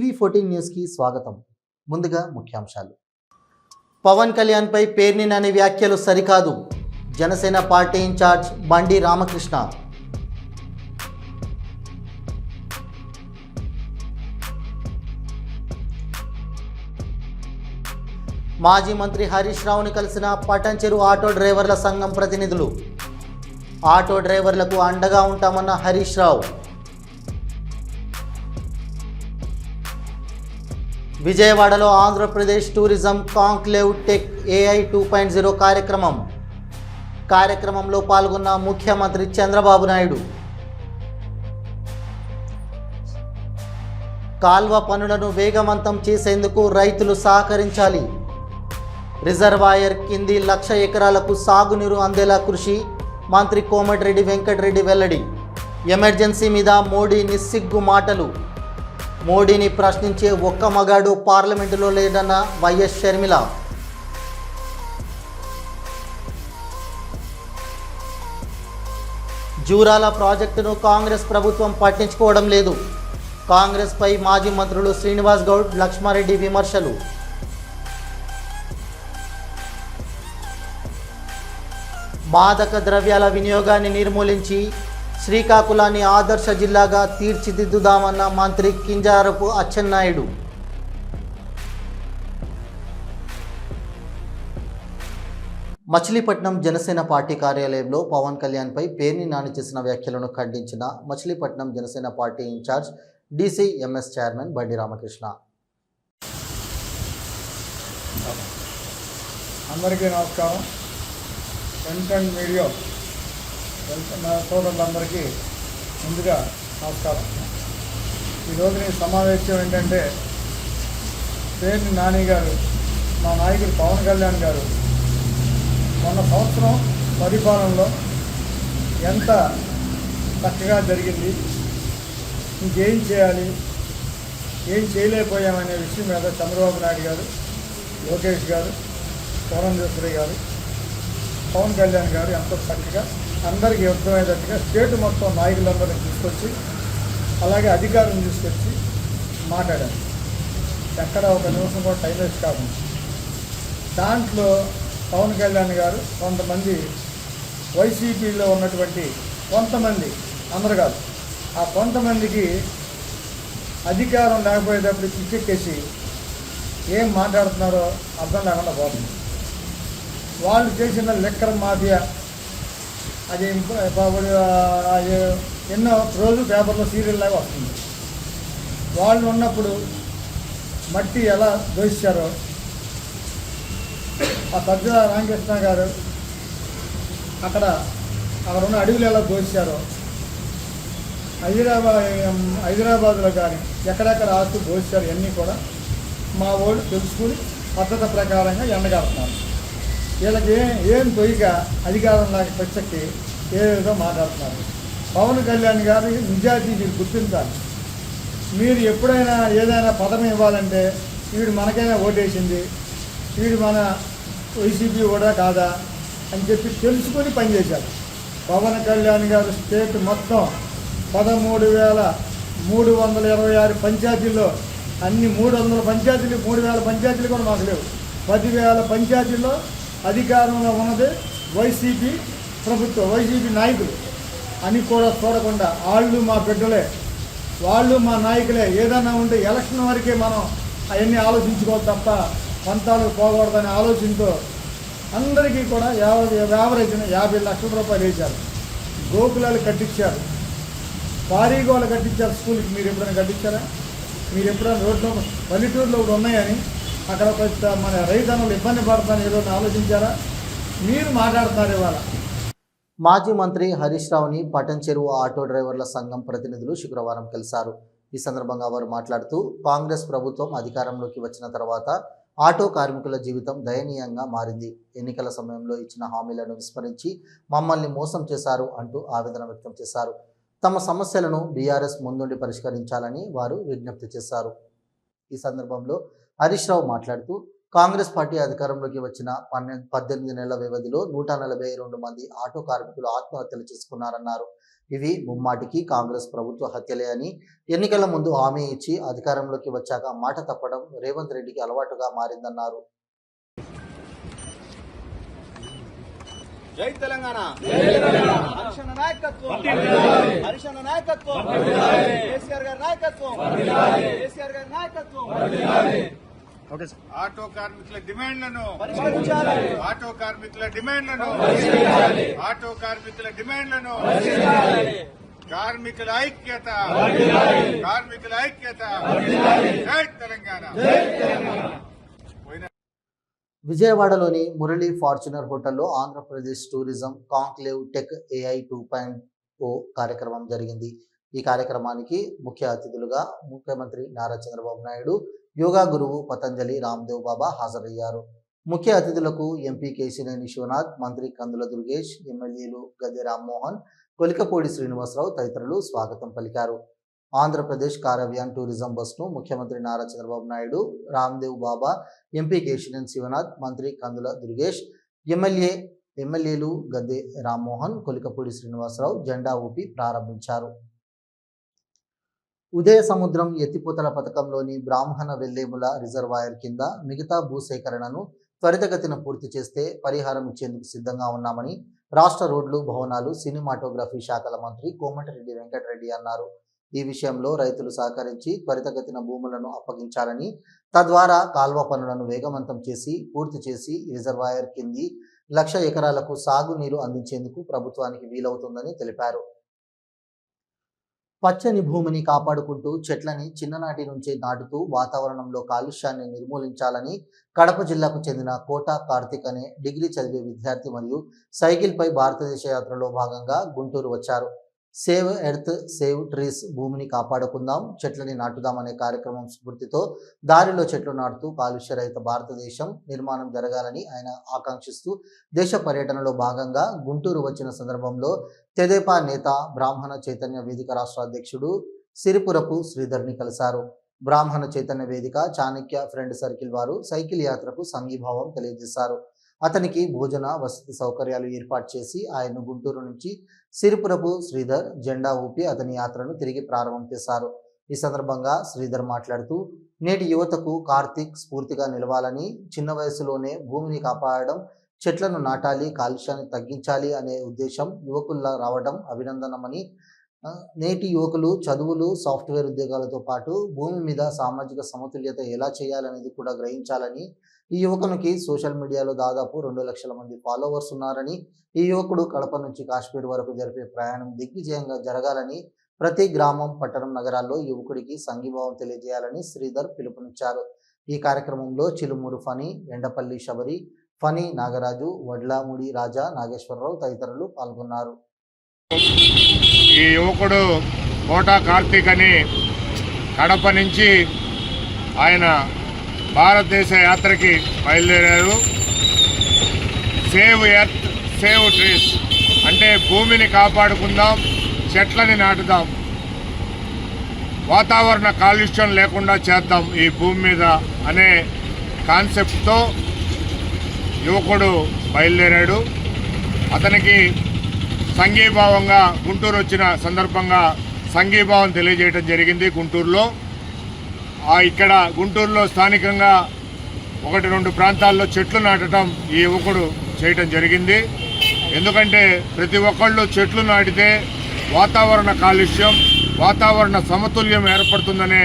TV fourteen న్యూస్కి స్వాగతం. ముందుగా ముఖ్యాంశాలు. పవన్ కళ్యాణ్పై పేర్ని నాని వ్యాఖ్యలు సరికాదు. జనసేన పార్టీ ఇన్ఛార్జ్ బండి రామకృష్ణ. మాజీ మంత్రి హరీష్ రావుని కలిసిన పటంచెరు ఆటో డ్రైవర్ల సంఘం ప్రతినిధులు. ఆటో డ్రైవర్లకు అండగా ఉంటామన్న హరీష్ రావు. విజయవాడలో Andhra Pradesh tourism conclave tech AI two point zero కార్యక్రమం. కార్యక్రమంలో పాల్గొన్న ముఖ్యమంత్రి చంద్రబాబు నాయుడు. కాల్వ పనులను వేగవంతం చేసేందుకు రైతులు సహకరించాలి. రిజర్వాయర్ కింది లక్ష ఎకరాలకు సాగునీరు అందేలా కృషి మంత్రి కోమటిరెడ్డి వెంకటరెడ్డి వెల్లడి. ఎమర్జెన్సీ మీద మోడీ నిస్సిగ్గు మాటలు. మోడీని ప్రశ్నించే ఒక్క మగాడు పార్లమెంటులో లేడన్న వైఎస్ షర్మిల. జూరాల ప్రాజెక్టును కాంగ్రెస్ ప్రభుత్వం పట్టించుకోవడం లేదు. కాంగ్రెస్పై మాజీ మంత్రులు శ్రీనివాస్ గౌడ్ లక్ష్మారెడ్డి విమర్శలు. మాదక ద్రవ్యాల వినియోగాన్ని నిర్మూలించి శ్రీకాకుళాన్ని ఆదర్శ జిల్లాగా తీర్చిదిద్దుదామన్న మంత్రి కింజారపు అచ్చెన్నాయుడు. మచిలీపట్నం జనసేన పార్టీ కార్యాలయంలో పవన్ కళ్యాణ్పై పేర్ని నాని చేసిన వ్యాఖ్యలను ఖండించిన Machilipatnam Janasena party in charge DC MS chairman Bandi Ramakrishna. అందరికీ నమస్కారం. అండ్ మీడియా నా సోదరులందరికీ ముందుగా నమస్కారం. ఈరోజు నీ సమావేశం ఏంటంటే పేరుని నాని గారు మా నాయకుడు పవన్ కళ్యాణ్ గారు మొన్న సంవత్సరం పరిపాలనలో ఎంత చక్కగా జరిగింది ఇంకేం చేయాలి ఏం చేయలేకపోయామనే విషయం మీద చంద్రబాబు నాయుడు గారు లోకేష్ గారు పురంధేశ్వరి గారు పవన్ కళ్యాణ్ గారు ఎంతో చక్కగా అందరికీ అర్థమయ్యేటట్టుగా స్టేట్ మొత్తం నాయకులందరినీ తీసుకొచ్చి అలాగే అధికారులను తీసుకొచ్చి మాట్లాడారు. ఎక్కడ ఒక నిమిషం కూడా టైం వేస్ట్ కాకుండా దాంట్లో పవన్ కళ్యాణ్ గారు కొంతమంది వైసీపీలో ఉన్నటువంటి కొంతమంది అందరు కాదు. ఆ కొంతమందికి అధికారం లేకపోయేటప్పుడు పిచ్చెక్కేసి ఏం మాట్లాడుతున్నారో అర్థం లేకుండా పోతుంది. వాళ్ళు చేసిన లెక్కర్ మాఫియా అది ఇంప- ఇప్పుడు, ఎన్నో రోజు పేపర్లో సీరియల్ లాగా వస్తుంది. వాళ్ళు ఉన్నప్పుడు మట్టి ఎలా దోషించారో ఆ సజ్జల రామకృష్ణ గారు అక్కడ అక్కడ ఉన్న అడవులు ఎలా దోషించారో హైదరాబాద్ హైదరాబాద్లో కానీ ఎక్కడెక్కడ ఆస్తు దోషించారు ఇవన్నీ కూడా మా వాళ్ళు తెలుసుకుని పద్ధతి ప్రకారంగా ఎండగడుతున్నారు. వీళ్ళకి ఏం ఏం తొయ్యక అధికారంలోకి పచ్చకి ఏ విధంగా మాట్లాడుతున్నారు? పవన్ కళ్యాణ్ గారు నిజాయితీ మీరు గుర్తించాలి. మీరు ఎప్పుడైనా ఏదైనా పదం ఇవ్వాలంటే వీడు మనకైనా ఓటేసింది వీడు మన వైసీపీ కూడా కాదా అని చెప్పి తెలుసుకొని పనిచేశారు. పవన్ కళ్యాణ్ గారు స్టేట్ మొత్తం పదమూడు వేల మూడు వందల ఇరవై ఆరు పంచాయతీల్లో అన్ని మూడు వందల పంచాయతీలు మూడు వేల పంచాయతీలు కూడా మాకు లేవు. పదివేల పంచాయతీల్లో అధికారంలో ఉన్నది వైసీపీ ప్రభుత్వం వైసీపీ నాయకులు. అని కూడా చూడకుండా వాళ్ళు మా బిడ్డలే వాళ్ళు మా నాయకులే. ఏదైనా ఉంటే ఎలక్షన్ వరకే మనం అవన్నీ ఆలోచించుకోవాలి తప్ప పంతాలు పోకూడదనే ఆలోచనతో అందరికీ కూడా యాభై యాభై లక్షల రూపాయలు వేశారు. గోకులాలు కట్టించారు. పారీగోలు కట్టించారు స్కూల్కి. మీరు ఎప్పుడైనా కట్టించారా? మీరు ఎప్పుడైనా రోడ్లో పల్లెటూరులో కూడా ఉన్నాయని అక్కడ కొంత మన రైతన్నులు ఇబ్బంది పడతాను ఏదో ఆలోచించారా? మీరు మాట్లాడుతున్నారు ఇవాళ. మాజీ మంత్రి హరీష్ రావుని పటన్ చెరువు ఆటో డ్రైవర్ల సంఘం ప్రతినిధులు శుక్రవారం కలిశారు. ఈ సందర్భంగా వారు మాట్లాడుతూ కాంగ్రెస్ ప్రభుత్వం అధికారంలోకి వచ్చిన తర్వాత ఆటో కార్మికుల జీవితం దయనీయంగా మారింది. ఎన్నికల సమయంలో ఇచ్చిన హామీలను విస్మరించి మమ్మల్ని మోసం చేశారు అంటూ ఆవేదన వ్యక్తం చేశారు. తమ సమస్యలను బీఆర్ఎస్ ముందుండి పరిష్కరించాలని వారు విజ్ఞప్తి చేశారు. ఈ సందర్భంలో హరీష్ రావు మాట్లాడుతూ కాంగ్రెస్ పార్టీ అధికారంలోకి వచ్చిన పన్నెండు పద్దెనిమిది నెలల వ్యవధిలో నూట నలభై రెండు మంది ఆటో కార్మికులు ఆత్మహత్యలు చేసుకున్నారన్నారు. ఇవి ముమ్మాటికి కాంగ్రెస్ ప్రభుత్వ హత్యలే అని ఎన్నికల ముందు హామీ ఇచ్చి అధికారంలోకి వచ్చాక మాట తప్పడం రేవంత్ రెడ్డికి అలవాటుగా మారిందన్నారు. జై తెలంగాణ. హరిశన్న నాయకత్వం. హరిశన్న నాయకత్వం. కేసీఆర్ గారి నాయకత్వం. కేసీఆర్ గారి నాయకత్వం. ఆటో కార్మికుల డిమాండ్లను ఆటో కార్మికుల డిమాండ్లను ఆటో కార్మికుల డిమాండ్లను కార్మికుల ఐక్యత కార్మికుల ఐక్యత జై తెలంగాణ. విజయవాడలోని మురళి ఫార్చునర్ హోటల్లో Andhra Pradesh tourism conclave tech AI two point O కార్యక్రమం జరిగింది. ఈ కార్యక్రమానికి ముఖ్య అతిథులుగా ముఖ్యమంత్రి నారా చంద్రబాబు నాయుడు యోగా గురువు పతంజలి రామ్దేవ్ బాబా హాజరయ్యారు. ముఖ్య అతిథులకు ఎంపీ కేశినేని శివనాథ్ మంత్రి కందుల దుర్గేష్ ఎమ్మెల్యేలు గద్దె రామ్మోహన్ కొలికపూడి శ్రీనివాసరావు తదితరులు స్వాగతం పలికారు. ఆంధ్రప్రదేశ్ కారవ్యాన్ టూరిజం బస్ను ముఖ్యమంత్రి నారా చంద్రబాబు నాయుడు రామ్దేవ్ బాబా ఎంపీ కేశినేని శివనాథ్ మంత్రి కందుల దుర్గేష్ ఎమ్మెల్యే ఎమ్మెల్యేలు గద్దె రామ్మోహన్ కొలికపూడి శ్రీనివాసరావు జెండా ఊపి ప్రారంభించారు. ఉదయ సముద్రం ఎత్తిపోతల పథకంలోని బ్రాహ్మణ వెల్లేముల రిజర్వాయర్ కింద మిగతా భూసేకరణను త్వరితగతిన పూర్తి చేస్తే పరిహారం ఇచ్చేందుకు సిద్ధంగా ఉన్నామని రాష్ట్ర రోడ్లు భవనాలు సినిమాటోగ్రఫీ శాఖల మంత్రి కోమటిరెడ్డి వెంకటరెడ్డి అన్నారు. ఈ విషయంలో రైతులు సహకరించి త్వరితగతిన భూములను అప్పగించాలని తద్వారా కాల్వ పనులను వేగవంతం చేసి పూర్తి చేసి రిజర్వాయర్ కింది లక్ష ఎకరాలకు సాగునీరు అందించేందుకు ప్రభుత్వానికి వీలవుతుందని తెలిపారు. పచ్చని భూమిని కాపాడుకుంటూ చెట్లని చిన్ననాటి నుంచే నాటుతూ వాతావరణంలో కాలుష్యాన్ని నిర్మూలించాలని కడప జిల్లాకు చెందిన కోట కార్తిక్ అనే డిగ్రీ చదివే విద్యార్థి మరియు సైకిల్పై భారతదేశ యాత్రలో భాగంగా గుంటూరు వచ్చారు. సేవ్ ఎర్త్ సేవ్ ట్రీస్ భూమిని కాపాడుకుందాం చెట్లని నాటుదాం అనే కార్యక్రమం స్ఫూర్తితో దారిలో చెట్లు నాటుతూ కాలుష్య రహిత భారతదేశం నిర్మాణం జరగాలని ఆయన ఆకాంక్షిస్తూ దేశ పర్యటనలో భాగంగా గుంటూరు వచ్చిన సందర్భంలో తెదేపా నేత బ్రాహ్మణ చైతన్య వేదిక రాష్ట్ర అధ్యక్షుడు సిరిపురపు శ్రీధర్ని కలిశారు. బ్రాహ్మణ చైతన్య వేదిక చాణక్య ఫ్రెండ్ సర్కిల్ వారు సైకిల్ యాత్రకు సంఘీభావం తెలియజేశారు. అతనికి భోజన వసతి సౌకర్యాలు ఏర్పాటు చేసి ఆయన్ను గుంటూరు నుంచి సిరిపురపు శ్రీధర్ జెండా ఊపి అతని యాత్రను తిరిగి ప్రారంభం చేశారు. ఈ సందర్భంగా శ్రీధర్ మాట్లాడుతూ నేటి యువతకు కార్తీక్ స్ఫూర్తిగా నిలవాలని చిన్న వయసులోనే భూమిని కాపాడడం చెట్లను నాటాలి కాలుష్యాన్ని తగ్గించాలి అనే ఉద్దేశం యువకుల్లా రావడం అభినందనమని నేటి యువకులు చదువులు సాఫ్ట్వేర్ ఉద్యోగాలతో పాటు భూమి మీద సామాజిక సమతుల్యత ఎలా చేయాలనేది కూడా గ్రహించాలని ఈ యువకునికి సోషల్ మీడియాలో దాదాపు రెండు లక్షల మంది ఫాలోవర్స్ ఉన్నారని ఈ యువకుడు కడప నుంచి కాశ్మీర్ వరకు జరిపే ప్రయాణం దిగ్విజయంగా జరగాలని ప్రతి గ్రామం పట్టణం నగరాల్లో యువకుడికి సంఘీభావం తెలియజేయాలని శ్రీధర్ పిలుపునిచ్చారు. ఈ కార్యక్రమంలో చిలుమూరు ఫణి ఎండపల్లి శబరి ఫణి నాగరాజు వడ్లాముడి రాజా నాగేశ్వరరావు తదితరులు పాల్గొన్నారు. ఈ యువకుడు కోటా కార్తీక్ అని కడప నుంచి ఆయన భారతదేశ యాత్రకి బయలుదేరారు. సేవ్ ఎర్త్ సేవ్ ట్రీస్ అంటే భూమిని కాపాడుకుందాం చెట్లని నాటుదాం. వాతావరణ కాలుష్యం లేకుండా చేద్దాం ఈ భూమి మీద అనే కాన్సెప్ట్తో యువకుడు బయలుదేరాడు. అతనికి సంఘీభావంగా గుంటూరు వచ్చిన సందర్భంగా సంఘీభావం తెలియజేయడం జరిగింది గుంటూరులో. ఇక్కడ గుంటూరులో స్థానికంగా ఒకటి రెండు ప్రాంతాల్లో చెట్లు నాటడం ఈ యువకుడు చేయటం జరిగింది. ఎందుకంటే ప్రతి ఒక్కళ్ళు చెట్లు నాటితే వాతావరణ కాలుష్యం వాతావరణ సమతుల్యం ఏర్పడుతుందనే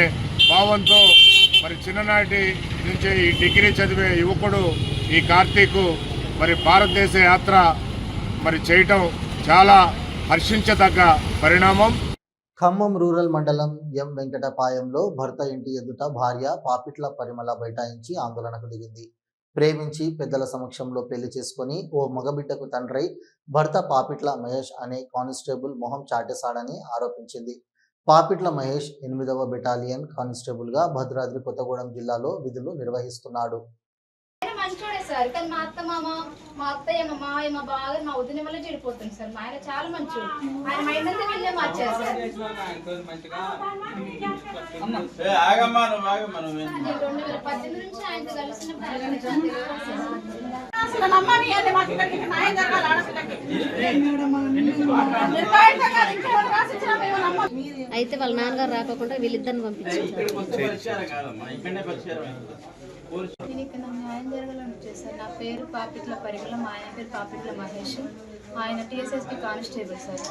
భావంతో మరి చిన్ననాటి నుంచే ఈ డిగ్రీ చదివే యువకుడు ఈ కార్తీక్ మరి భారతదేశ యాత్ర మరి చేయటం చాలా హర్షించదగ్గ పరిణామం. ఖమ్మం రూరల్ మండలం ఎం వెంకటపాయంలో భర్త ఇంటి ఎదుట భార్య పాపిట్ల పరిమళ బైఠాయించి ఆందోళనకు దిగింది. ప్రేమించి పెద్దల సమక్షంలో పెళ్ళి చేసుకుని ఓ మగబిడ్డకు తండ్రై భర్త పాపిట్ల మహేష్ అనే కానిస్టేబుల్ మొహం చాటేశాడని ఆరోపించింది. పాపిట్ల మహేష్ ఎనిమిదవ బెటాలియన్ కానిస్టేబుల్గా భద్రాద్రి కొత్తగూడెం జిల్లాలో విధులు నిర్వహిస్తున్నాడు. సార్. కానీ మా అత్త మామ మా అత్తయ్య మా మాయ మా బాగా మా వదిన వల్ల చెడిపోతుంది సార్. మా ఆయన చాలా మంచోడు. ఆయన మైండ్ అంతా వీళ్ళే మార్చారు సార్. నేను రెండు వేల పద్దెనిమిది నుంచి ఆయనతో. అయితే వాళ్ళ నాన్నగారు రాకుండా వీళ్ళిద్దరిని పంపించారు. దీనికి న్యాయం జరగాలని వచ్చేసారు. సార్ నా పేరు పాపిట్ల పరిమళ మా ఆయన పేరు పాపిట్ల మహేష్ ఆయన TSSP constable sir.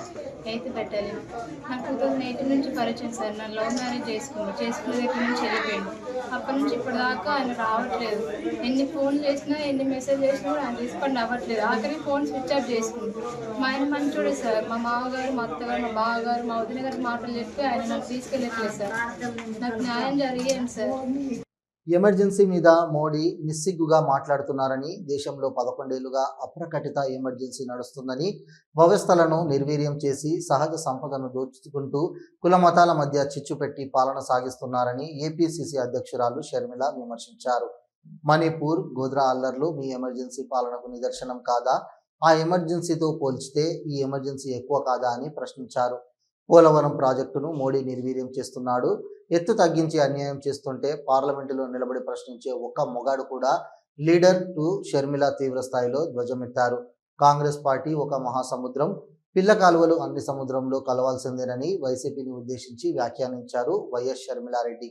Eighth battalion. నాకు టూ థౌజండ్ ఎయిటీన్ నుంచి పరిచయం సార్. నన్ను లవ్ మ్యారేజ్ చేసుకున్నాను చేసుకున్న దగ్గర నుంచి వెళ్ళిపోయాడు అప్పటి నుంచి ఇప్పటిదాకా ఆయన రావట్లేదు. ఎన్ని ఫోన్ చేసినా ఎన్ని మెసేజ్ చేసినా కూడా ఆయన రెస్పాండ్ అవ్వట్లేదు. ఆఖరి ఫోన్ స్విచ్ ఆఫ్ చేసుకుంది. మా ఆయన మంచోడే సార్. మా మామగారు మా అత్తగారు మా బావగారు మా వదిన గారి మాటలు చెప్పి ఆయన నాకు తీసుకెళ్ళట్లేదు సార్. నాకు న్యాయం జరిగేయండి సార్. ఎమర్జెన్సీ మీద మోడీ నిస్సిగ్గుగా మాట్లాడుతున్నారని దేశంలో పదకొండేళ్ళుగా అప్రకటిత ఎమర్జెన్సీ నడుస్తుందని వ్యవస్థలను నిర్వీర్యం చేసి సహజ సంపదను దోచుకుంటూ కుల మతాల మధ్య చిచ్చు పెట్టి పాలన సాగిస్తున్నారని ఏపీసీసీ అధ్యక్షురాలు షర్మిల విమర్శించారు. మణిపూర్ గోద్రా అల్లర్లు మీ ఎమర్జెన్సీ పాలనకు నిదర్శనం కాదా? ఆ ఎమర్జెన్సీతో పోల్చితే ఈ ఎమర్జెన్సీ ఎక్కువ కాదా అని ప్రశ్నించారు. పోలవరం ప్రాజెక్టును మోడీ నిర్వీర్యం చేస్తున్నాడు. ఎత్తు తగ్గించి అన్యాయం చేస్తుంటే పార్లమెంటులో నిలబడి ప్రశ్నించే ఒక్క మొగాడు కూడా లీడర్ టు షర్మిల తీవ్ర స్థాయిలో ధ్వజమెత్తారు. కాంగ్రెస్ పార్టీ ఒక మహాసముద్రం పిల్ల కాలువలు అన్ని సముద్రంలో కలవాల్సిందేనని వైసీపీని ఉద్దేశించి వ్యాఖ్యానించారు వైఎస్ షర్మిలారెడ్డి.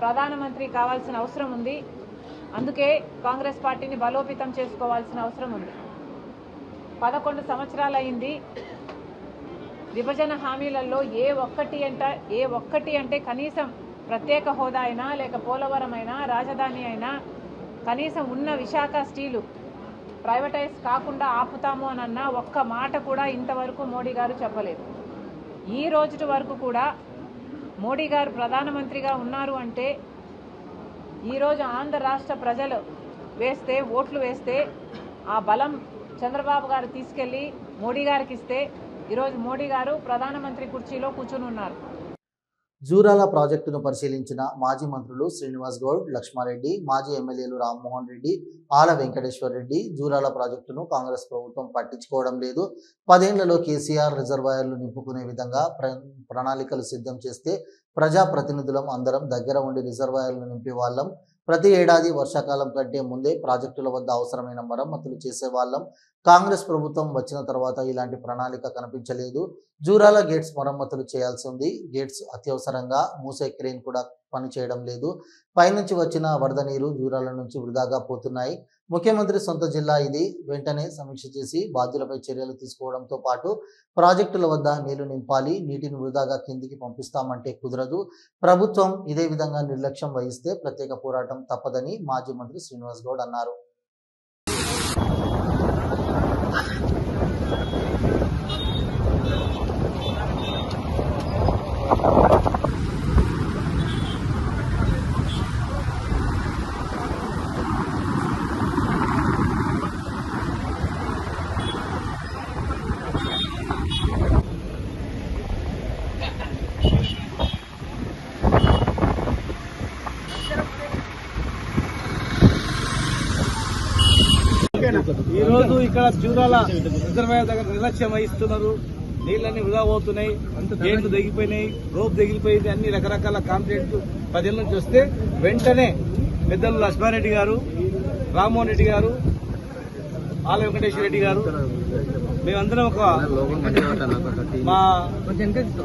ప్రధానమంత్రి కావాల్సిన అవసరం ఉంది. అందుకే కాంగ్రెస్ పార్టీని బలోపేతం చేసుకోవాల్సిన అవసరం ఉంది. పదకొండు సంవత్సరాలు అయింది విభజన హామీలలో ఏ ఒక్కటి అంట ఏ ఒక్కటి అంటే కనీసం ప్రత్యేక హోదా అయినా లేక పోలవరం అయినా రాజధాని అయినా కనీసం ఉన్న విశాఖ స్టీలు ప్రైవేటైజ్ కాకుండా ఆపుతాము అని అన్న ఒక్క మాట కూడా ఇంతవరకు మోడీ గారు చెప్పలేదు. ఈ రోజుటి వరకు కూడా మోడీ గారు ప్రధానమంత్రిగా ఉన్నారు అంటే ఈరోజు ఆంధ్ర రాష్ట్ర ప్రజలు వేస్తే ఓట్లు వేస్తే ఆ బలం చంద్రబాబు గారు తీసుకెళ్ళి మోడీ గారికి ఇస్తే ఈరోజు మోడీ గారు ప్రధానమంత్రి కుర్చీలో కూర్చుని ఉన్నారు. జూరాల ప్రాజెక్టును పరిశీలించిన మాజీ మంత్రులు శ్రీనివాస్ గౌడ్ లక్ష్మారెడ్డి మాజీ ఎమ్మెల్యేలు రామ్మోహన్ రెడ్డి ఆల వెంకటేశ్వర్ రెడ్డి జూరాల ప్రాజెక్టును కాంగ్రెస్ ప్రభుత్వం పట్టించుకోవడం లేదు. పదేళ్ళలో కేసీఆర్ రిజర్వాయర్లు నింపుకునే విధంగా ప్ర ప్రణాళికలు సిద్ధం చేస్తే ప్రజాప్రతినిధులం అందరం దగ్గర ఉండి రిజర్వాయర్లు నింపే వాళ్ళం. ప్రతి ఏడాది వర్షాకాలం కంటే ముందే ప్రాజెక్టుల వద్ద అవసరమైన మరమ్మతులు చేసేవాళ్ళం. కాంగ్రెస్ ప్రభుత్వం వచ్చిన తర్వాత ఇలాంటి ప్రణాళిక కనిపించలేదు. జూరాల గేట్స్ మరమ్మతులు చేయాల్సి ఉంది. గేట్స్ అత్యవసరంగా మూసే క్రేన్ కూడా పనిచేయడం లేదు. పైనుంచి వచ్చిన వరద నీరు జూరాల నుంచి వృధాగా పోతున్నాయి. ముఖ్యమంత్రి సొంత జిల్లా ఇది. వెంటనే సమీక్ష చేసి బాధ్యులపై చర్యలు తీసుకోవడంతో పాటు ప్రాజెక్టుల వద్ద నీళ్ళు నింపాలి నీటిని వృధాగా కిందికి పంపిస్తామంటే కుదరదు. ప్రభుత్వం ఇదే విధంగా నిర్లక్ష్యం వహిస్తే ప్రత్యేక పోరాటం తప్పదని మాజీ మంత్రి శ్రీనివాస్ గౌడ్ అన్నారు ఈ రోజు ఇక్కడ జూరాల రిజర్వాయర్ దగ్గర నిర్లక్ష్యం వహిస్తున్నారు. నీళ్ళన్నీ వృధా పోతున్నాయి గేట్లు తెగిపోయినాయి రోప్ తెగిపోయింది అన్ని రకరకాల కాంప్లైంట్లు పదేళ్ళ నుంచి వస్తే వెంటనే పెద్దలు లక్ష్మారెడ్డి గారు రామ్మోహన్ రెడ్డి గారు ఆల వెంకటేశ్వర రెడ్డి గారు మేమందరం ఒక మా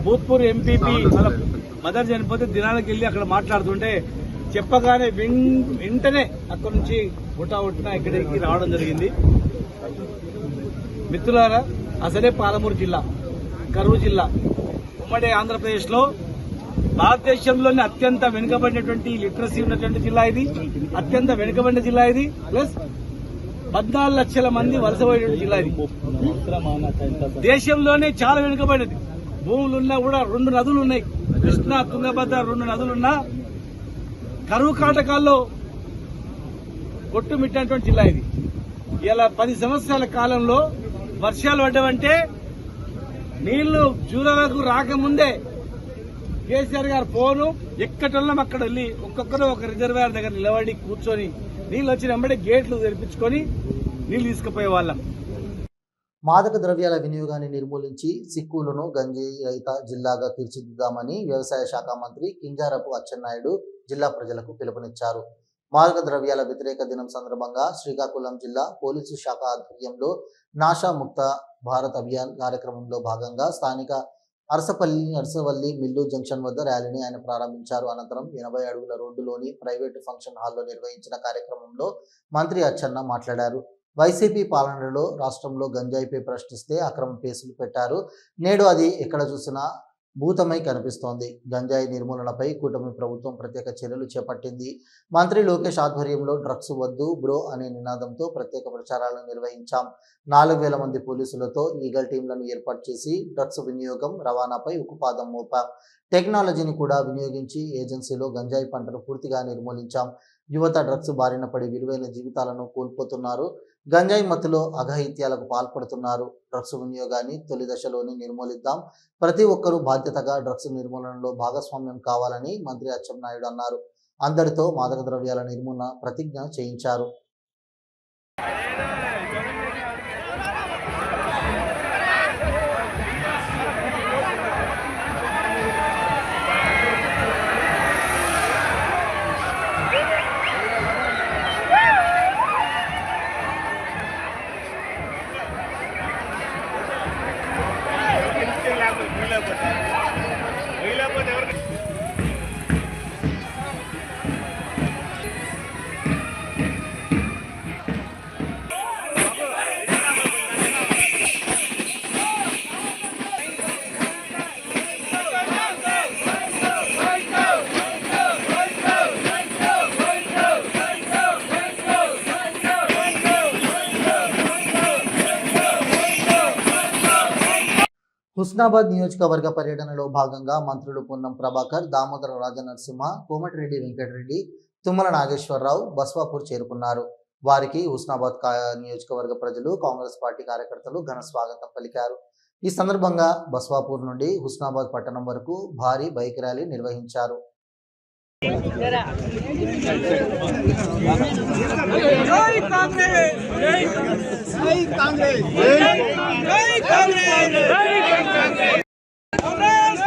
భూత్పూర్ ఎంపీపీ మదర్ చనిపోతే దినాలకు వెళ్ళి అక్కడ మాట్లాడుతుంటే చెప్పగానే వెంటనే అక్కడ నుంచి ఉటా ఇక్కడికి రావడం జరిగింది. మిత్రులారా అసలే పాలమూరు జిల్లా కరువు జిల్లా ఉమ్మడి ఆంధ్రప్రదేశ్లో భారతదేశంలోనే అత్యంత వెనుకబడినటువంటి లిటరసీ ఉన్నటువంటి జిల్లా ఇది. అత్యంత వెనుకబడిన జిల్లా ఇది. ప్లస్ పద్నాలుగు లక్షల మంది వలస జిల్లా ఇది. దేశంలోనే చాలా వెనుకబడినది. భూములున్నా కూడా రెండు నదులు ఉన్నాయి. కృష్ణా తుంగభద్ర రెండు నదులున్నా కరువు కాటకాల్లో కొట్టుమిట్టినటువంటి జిల్లా ఇది. ఇలా పది సంవత్సరాల కాలంలో వర్షాలు పడ్డవంటే నీళ్ళు జూరాలకు రాకముందే కేసీఆర్ గారు ఫోను ఎక్కటోళ్ళం అక్కడ వెళ్ళి ఒక్కొక్కరు ఒక రిజర్వాయర్ దగ్గర నిలబడి కూర్చొని నీళ్ళు వచ్చిన వెంబడే గేట్లు తెరిపించుకొని నీళ్ళు తీసుకుపోయే వాళ్ళం. మాదక ద్రవ్యాల వినియోగాన్ని నిర్మూలించి సిక్కులను గంజాయి రహిత జిల్లాగా తీర్చిదిద్దామని వ్యవసాయ శాఖ మంత్రి కింజారపు అచ్చెన్నాయుడు జిల్లా ప్రజలకు పిలుపునిచ్చారు. ద్రవ్యాల వ్యతిరేక దినం సందర్భంగా శ్రీకాకుళం జిల్లా పోలీసు శాఖ ఆధ్వర్యంలో నాషా ముక్త భారత్ అభియాన్ కార్యక్రమంలో భాగంగా స్థానిక అరసపల్లి అరసవల్లి మిల్లు జంక్షన్ వద్ద ర్యాలీని ఆయన ప్రారంభించారు. అనంతరం ఎనభై అడుగుల రోడ్డులోని ప్రైవేటు ఫంక్షన్ హాల్లో నిర్వహించిన కార్యక్రమంలో మంత్రి అచ్చన్న మాట్లాడారు. వైసీపీ పాలనలో రాష్ట్రంలో గంజాయిపై ప్రశ్నిస్తే అక్రమ కేసులు పెట్టారు. నేడు అది ఎక్కడ చూసినా భూతమై కనిపిస్తోంది. గంజాయి నిర్మూలనపై కూటమి ప్రభుత్వం ప్రత్యేక చర్యలు చేపట్టింది. మంత్రి లోకేష్ ఆధ్వర్యంలో డ్రగ్స్ వద్దు బ్రో అనే నినాదంతో ప్రత్యేక ప్రచారాలను నిర్వహించాం. నాలుగు వేల మంది పోలీసులతో ఈగల్ టీంలను ఏర్పాటు చేసి డ్రగ్స్ వినియోగం రవాణాపై ఉక్కుపాదం మోపాం. టెక్నాలజీని కూడా వినియోగించి ఏజెన్సీలో గంజాయి పంటను పూర్తిగా నిర్మూలించాం. యువత డ్రగ్స్ బారిన పడి విలువైన జీవితాలను కోల్పోతున్నారు. గంజాయి మత్తులో అఘాయిత్యాలకు పాల్పడుతున్నారు. డ్రగ్స్ వినియోగాన్ని తొలి దశలోనే నిర్మూలిద్దాం. ప్రతి ఒక్కరూ బాధ్యతగా డ్రగ్స్ నిర్మూలనలో భాగస్వామ్యం కావాలని మంత్రి అచ్చెన్నాయుడు అన్నారు. అందరితో మాదక ద్రవ్యాల నిర్మూలన ప్రతిజ్ఞ చేయించారు. హుస్నాబాద్ నియోజకవర్గ పర్యటనలో భాగంగా మంత్రులు పొన్నం ప్రభాకర్ దామోదర రాజనరసింహ కోమటిరెడ్డి వెంకటరెడ్డి తుమ్మల నాగేశ్వరరావు బస్వాపూర్ చేరుకున్నారు. వారికి హుస్నాబాద్ నియోజకవర్గ ప్రజలు కాంగ్రెస్ పార్టీ కార్యకర్తలు ఘన స్వాగతం పలికారు. ఈ సందర్భంగా బస్వాపూర్ నుండి హుస్నాబాద్ పట్టణం వరకు భారీ బైక్ ర్యాలీ నిర్వహించారు. जय कांग्रेस जय कांग्रेस जय Congress Congress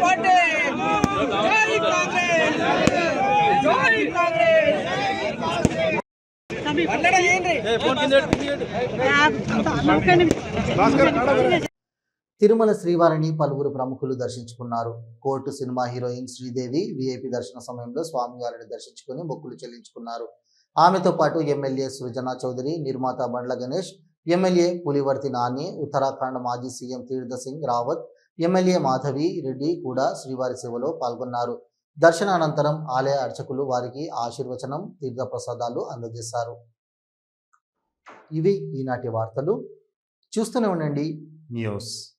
party Congress Tirumala శ్రీవారిని పలువురు ప్రముఖులు దర్శించుకున్నారు. Court cinema heroine Sridevi VIP దర్శన సమయంలో స్వామివారిని దర్శించుకుని మొక్కులు చెల్లించుకున్నారు. ఆమెతో పాటు ఎమ్మెల్యే సృజనా చౌదరి నిర్మాత బండ్ల గణేష్ ఎమ్మెల్యే పులివర్తి నాని ఉత్తరాఖండ్ మాజీ సీఎం తీర్థ సింగ్ రావత్ ఎమ్మెల్యే మాధవి రెడ్డి కూడా శ్రీవారి సేవలో పాల్గొన్నారు. దర్శనానంతరం ఆలయ అర్చకులు వారికి ఆశీర్వచనం తీర్థప్రసాదాలు అందజేశారు. ఇవి ఈనాటి వార్తలు. చూస్తూనే ఉండండి. న్యూస్.